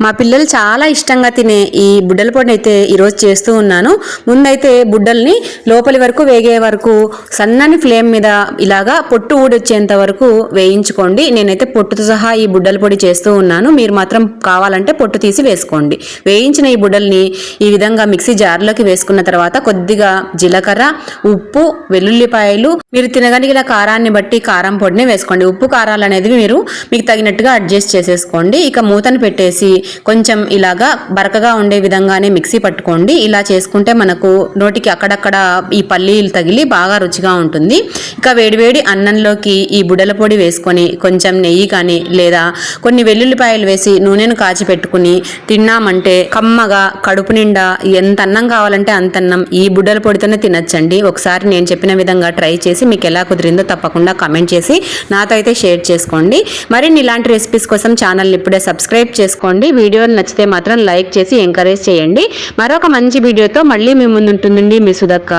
మా పిల్లలు చాలా ఇష్టంగా తినే ఈ బుడ్డల పొడిని అయితే ఈరోజు చేస్తూ ఉన్నాను. ముందైతే బుడ్డల్ని లోపలి వరకు వేగే వరకు సన్నని ఫ్లేమ్ మీద ఇలాగా పొట్టు ఊడొచ్చేంత వరకు వేయించుకోండి. నేనైతే పొట్టుతో సహా ఈ బుడ్డల పొడి చేస్తూ ఉన్నాను. మీరు మాత్రం కావాలంటే పొట్టు తీసి వేసుకోండి. వేయించిన ఈ బుడ్డల్ని ఈ విధంగా మిక్సీ జార్లోకి వేసుకున్న తర్వాత కొద్దిగా జీలకర్ర ఉప్పు వెల్లుల్లిపాయలు మీరు తినగలిగిన కారాన్ని బట్టి కారం పొడిని వేసుకోండి. ఉప్పు కారాలు అనేది మీరు మీకు తగినట్టుగా అడ్జస్ట్ చేసేసుకోండి. ఇక మూతను పెట్టేసి కొంచెం ఇలాగా బరకగా ఉండే విధంగానే మిక్సీ పట్టుకోండి. ఇలా చేసుకుంటే మనకు నోటికి అక్కడక్కడ ఈ పల్లీలు తగిలి బాగా రుచిగా ఉంటుంది. ఇక వేడివేడి అన్నంలోకి ఈ బుడల పొడి వేసుకొని కొంచెం నెయ్యి కానీ లేదా కొన్ని వెల్లుల్లిపాయలు వేసి నూనెను కాచి పెట్టుకుని తిన్నామంటే కమ్మగా కడుపు నిండా ఎంత అన్నం కావాలంటే అంత అన్నం ఈ బుడ్డల పొడితోనే తినచ్చండి. ఒకసారి నేను చెప్పిన విధంగా ట్రై చేసి మీకు ఎలా కుదిరిందో తప్పకుండా కమెంట్ చేసి నాతో అయితే షేర్ చేసుకోండి. మరిన్ని ఇలాంటి రెసిపీస్ కోసం ఛానల్ని ఇప్పుడే సబ్స్క్రైబ్ చేసుకోండి. వీడియోలు నచ్చితే మాత్రం లైక్ చేసి ఎంకరేజ్ చేయండి. మరొక మంచి వీడియోతో మళ్ళీ మీ ముందు ఉంటుందండి మీ సుధక్క.